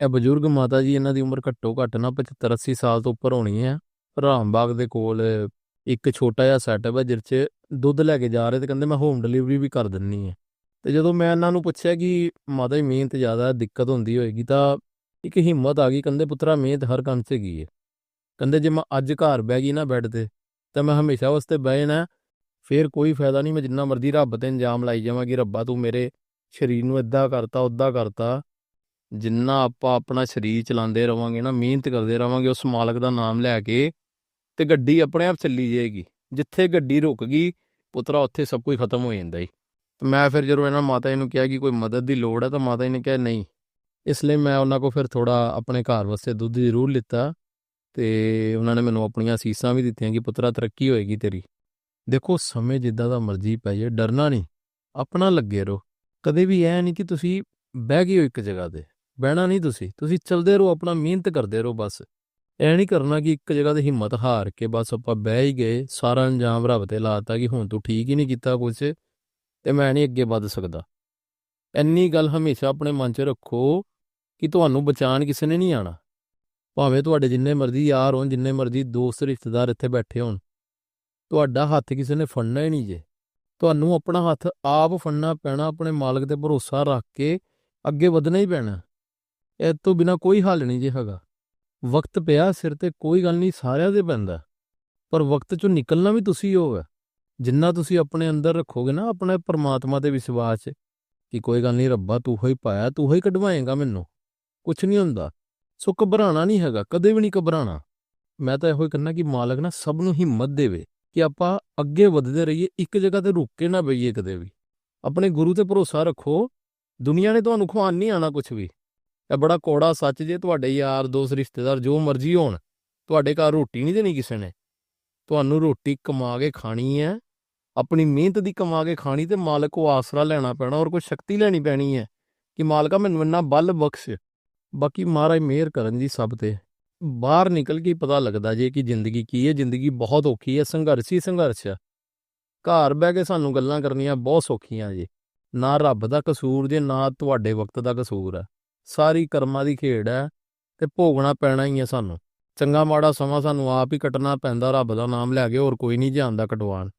ਇਹ ਬਜ਼ੁਰਗ ਮਾਤਾ ਜੀ ਇਹਨਾਂ ਦੀ ਉਮਰ ਘੱਟੋ ਘੱਟ ਨਾ 75 80 ਸਾਲ ਤੋਂ ਉੱਪਰ ਹੋਣੀ ਹੈ। ਰਾਮਬਾਗ ਦੇ ਕੋਲ ਇੱਕ ਛੋਟਾ ਜਿਹਾ ਸੈਟਅਪ ਹੈ ਜਿਸ 'ਚ ਦੁੱਧ ਲੈ ਕੇ ਜਾ ਰਹੇ ਤੇ ਕਹਿੰਦੇ ਮੈਂ ਹੋਮ ਡਿਲੀਵਰੀ ਵੀ ਕਰ ਦਿੰਨੀ ਹੈ। ਤੇ ਜਦੋਂ ਮੈਂ ਇਹਨਾਂ ਨੂੰ ਪੁੱਛਿਆ ਕਿ ਮਾਤਾ ਜੀ ਮਿਹਨਤ ਜ਼ਿਆਦਾ ਦਿੱਕਤ ਹੁੰਦੀ ਹੋਏਗੀ ਤਾਂ ਇੱਕ ਹਿੰਮਤ ਆ ਗਈ, ਕਹਿੰਦੇ ਪੁੱਤਰਾ ਮਿਹਨਤ ਹਰ ਕੰਮ 'ਚ ਹੈਗੀ ਹੈ। ਕਹਿੰਦੇ ਜੇ ਮੈਂ ਅੱਜ ਘਰ ਬਹਿ ਗਈ ਨਾ ਬੈੱਡ ਤੇ, ਤਾਂ ਮੈਂ ਹਮੇਸ਼ਾ ਵਾਸਤੇ ਬਹਿ ਜਾਣਾ ਫੇਰ ਕੋਈ ਫਾਇਦਾ ਨਹੀਂ, ਮੈਂ ਜਿੰਨਾ ਮਰਜ਼ੀ ਰੱਬ ਤੇ ਇੰਜਾਮ ਲਾਈ ਜਾਵਾਂਗੀ ਰੱਬਾ ਤੂੰ ਮੇਰੇ ਸਰੀਰ ਨੂੰ ਇਦਾਂ ਕਰਤਾ ਉਦਾਂ ਕਰਤਾ। ਜਿੰਨਾ ਆਪਾਂ ਆਪਣਾ ਸਰੀਰ ਚਲਾਉਂਦੇ ਰਵਾਂਗੇ ਨਾ, ਮਿਹਨਤ ਕਰਦੇ ਰਵਾਂਗੇ, ਉਸ ਮਾਲਕ ਦਾ ਨਾਮ ਲੈ ਕੇ ਤੇ ਗੱਡੀ ਆਪਣੇ ਆਪ ਚੱਲੀ ਜਾਏਗੀ। ਜਿੱਥੇ ਗੱਡੀ ਰੁਕ ਗਈ, ਪੁੱਤਰਾ, ਉੱਥੇ ਸਭ ਕੁਝ ਖਤਮ ਹੋ ਜਾਂਦਾ ਈ ਤੇ ਮੈਂ ਫਿਰ ਜਦੋਂ ਇਹਨਾਂ ਮਾਤਾ ਜੀ ਨੂੰ ਕਿਹਾ ਕਿ ਕੋਈ ਮਦਦ ਦੀ ਲੋੜ ਹੈ, ਤਾਂ ਮਾਤਾ ਜੀ ਨੇ ਕਿਹਾ, ਨਹੀਂ। ਇਸ ਲਈ ਮੈਂ ਉਹਨਾਂ ਕੋਲ ਫਿਰ ਥੋੜਾ ਆਪਣੇ ਘਰ ਵਾਸਤੇ ਦੁੱਧ ਜ਼ਰੂਰ ਲਿੱਤਾ ਤੇ ਉਹਨਾਂ ਨੇ ਮੈਨੂੰ ਆਪਣੀਆਂ ਅਸੀਸਾਂ ਵੀ ਦਿੱਤੀਆਂ ਕਿ ਪੁੱਤਰਾ, ਤਰੱਕੀ ਹੋਏਗੀ ਤੇਰੀ। ਦੇਖੋ, ਸਮੇਂ ਜਿੱਦਾਂ ਦਾ ਮਰਜ਼ੀ ਪੈ ਜਾਏ, ਡਰਨਾ ਨਹੀਂ। ਆਪਣਾ ਲੱਗੇ ਰਹੋ। ਕਦੇ ਵੀ ਐ ਨਹੀਂ ਕਿ ਤੁਸੀਂ ਬਹਿ ਗਏ ਹੋ ਇੱਕ ਜਗ੍ਹਾ ਤੇ। ਬਹਿਣਾ ਨਹੀਂ ਤੁਸੀਂ। ਤੁਸੀਂ ਚਲਦੇ ਰਹੋ, ਆਪਣਾ ਮਿਹਨਤ ਕਰਦੇ ਰਹੋ ਬਸ। ਐ ਨਹੀਂ ਕਰਨਾ ਕਿ ਇੱਕ ਜਗ੍ਹਾ ਤੇ ਹਿੰਮਤ ਹਾਰ ਕੇ ਬਸ ਆਪਾਂ ਬਹਿ ਹੀ ਗਏ, ਸਾਰਾ ਅੰਜਾਮ ਰੱਬ ਤੇ ਲਾਤਾ ਕਿ ਹੁਣ ਤੂੰ ਠੀਕ ਹੀ ਨਹੀਂ ਕੀਤਾ ਕੁਝ ਤੇ ਮੈਂ ਨਹੀਂ ਅੱਗੇ ਵੱਧ ਸਕਦਾ। ਇੰਨੀ ਗੱਲ ਹਮੇਸ਼ਾ ਆਪਣੇ ਮਨ 'ਚ ਰੱਖੋ ਕਿ ਤੁਹਾਨੂੰ ਬਚਾਉਣ ਕਿਸੇ ਨੇ ਨਹੀਂ ਆਣਾ ਭਾਵੇਂ ਤੁਹਾਡੇ ਜਿੰਨੇ ਮਰਜ਼ੀ ਯਾਰ ਹੋਣ, ਜਿੰਨੇ ਮਰਜ਼ੀ ਦੋਸਤ, ਰਿਸ਼ਤੇਦਾਰ ਇੱਥੇ ਬੈਠੇ ਹੋਣ, ਤੁਹਾਡਾ ਹੱਥ ਕਿਸੇ ਨੇ ਫੜਨਾ ਹੀ ਨਹੀਂ ਜੇ। ਤੁਹਾਨੂੰ ਆਪਣਾ ਹੱਥ ਆਪ ਫੜਨਾ ਪੈਣਾ, ਆਪਣੇ ਮਾਲਕ ਤੇ ਭਰੋਸਾ ਰੱਖ ਕੇ ਅੱਗੇ ਵਧਣਾ ਹੀ ਪੈਣਾ। ਇਹ ਤੋਂ ਬਿਨਾ ਕੋਈ ਹੱਲ ਨਹੀਂ ਜੇ ਹੈਗਾ। ਵਕਤ ਪਿਆ, ਸਿਰ ਤੇ ਕੋਈ ਗੱਲ ਨਹੀਂ, ਸਾਰਿਆਂ ਦੇ ਪੈਂਦਾ। ਪਰ ਵਕਤ ਚੋਂ ਨਿਕਲਣਾ ਵੀ ਤੁਸੀਂ ਹੋਵੇ ਜਿੰਨਾ ਤੁਸੀਂ ਆਪਣੇ ਅੰਦਰ ਰੱਖੋਗੇ ਨਾ, ਆਪਣੇ ਪਰਮਾਤਮਾ ਤੇ ਵਿਸ਼ਵਾਸ ਕਿ ਕੋਈ ਗੱਲ ਨਹੀਂ, ਰੱਬਾ ਤੂੰ ਹੀ ਪਾਇਆ, ਤੂੰ ਹੀ ਕਢਵਾਏਗਾ ਮੈਨੂੰ। ਕੁਝ ਨਹੀਂ ਹੁੰਦਾ। ਸੋ ਘਬਰਾਣਾ ਨਹੀਂ ਹੈਗਾ, ਕਦੇ ਵੀ ਨਹੀਂ ਘਬਰਾਣਾ ਮੈਂ ਤਾਂ ਇਹੋ ਹੀ ਕਹਿੰਦਾ ਕਿ ਮਾਲਕ ਨਾ ਸਭ ਨੂੰ ਹਿੰਮਤ ਦੇਵੇ ਕਿ ਆਪਾਂ ਅੱਗੇ ਵਧਦੇ ਰਹੀਏ, ਇੱਕ ਜਗ੍ਹਾ ਤੇ ਰੁਕ ਕੇ ਨਾ ਬਈਏ ਕਦੇ ਵੀ। ਆਪਣੇ ਗੁਰੂ ਤੇ ਭਰੋਸਾ ਰੱਖੋ। ਦੁਨੀਆ ਨੇ ਤੁਹਾਨੂੰ ਖਵਾਨ ਨਹੀਂ ਆਣਾ ਕੁਝ ਵੀ। ਇਹ ਬੜਾ ਕੋੜਾ ਸੱਚ ਜੇ ਤੁਹਾਡੇ ਯਾਰ, ਦੋਸਤ, ਰਿਸ਼ਤੇਦਾਰ ਜੋ ਮਰਜ਼ੀ ਹੋਣ, ਤੁਹਾਡੇ ਘਰ ਰੋਟੀ ਨਹੀਂ ਦੇਣੀ ਕਿਸੇ ਨੇ। ਤੁਹਾਨੂੰ ਰੋਟੀ ਕਮਾ ਕੇ ਖਾਣੀ ਹੈ, ਆਪਣੀ ਮਿਹਨਤ ਦੀ ਕਮਾ ਕੇ ਖਾਣੀ ਤੇ ਮਾਲਕ ਕੋ ਆਸਰਾ ਲੈਣਾ ਪੈਣਾ ਔਰ ਕੋਈ ਸ਼ਕਤੀ ਲੈਣੀ ਪੈਣੀ ਹੈ ਕਿ ਮਾਲਕਾ ਮੈਨੂੰ ਇੰਨਾ ਬਲ ਬਖਸ਼। ਬਾਕੀ ਮਹਾਰਾਜ ਮਿਹਰ ਕਰਨ ਜੀ ਸਭ ਤੇ। ਬਾਹਰ ਨਿਕਲ ਕੇ ਪਤਾ ਲੱਗਦਾ ਜੇ ਕਿ ਜ਼ਿੰਦਗੀ ਕੀ ਹੈ, ਜ਼ਿੰਦਗੀ ਬਹੁਤ ਔਖੀ ਹੈ, ਸੰਘਰਸ਼ ਹੀ ਸੰਘਰਸ਼ ਹੈ। ਘਰ ਬਹਿ ਕੇ ਸਾਨੂੰ ਗੱਲਾਂ ਕਰਨੀਆਂ ਬਹੁਤ ਸੌਖੀਆਂ ਜੀ, ਨਾ ਰੱਬ ਦਾ ਕਸੂਰ ਜੇ, ਨਾ ਤੁਹਾਡੇ ਵਕਤ ਦਾ ਕਸੂਰ ਹੈ। ਸਾਰੀ ਕਰਮਾਂ ਦੀ ਖੇਡ ਹੈ ਤੇ ਭੋਗਣਾ ਪੈਣਾ ਹੀ ਹੈ ਸਾਨੂੰ। ਚੰਗਾ ਮਾੜਾ ਸਮਾਂ ਸਾਨੂੰ ਆਪ ਹੀ ਕੱਟਣਾ ਪੈਂਦਾ, ਰੱਬ ਦਾ ਨਾਮ ਲੈ ਕੇ ਹੋਰ ਕੋਈ ਨਹੀਂ ਜਾਣਦਾ ਕਟਵਾਣ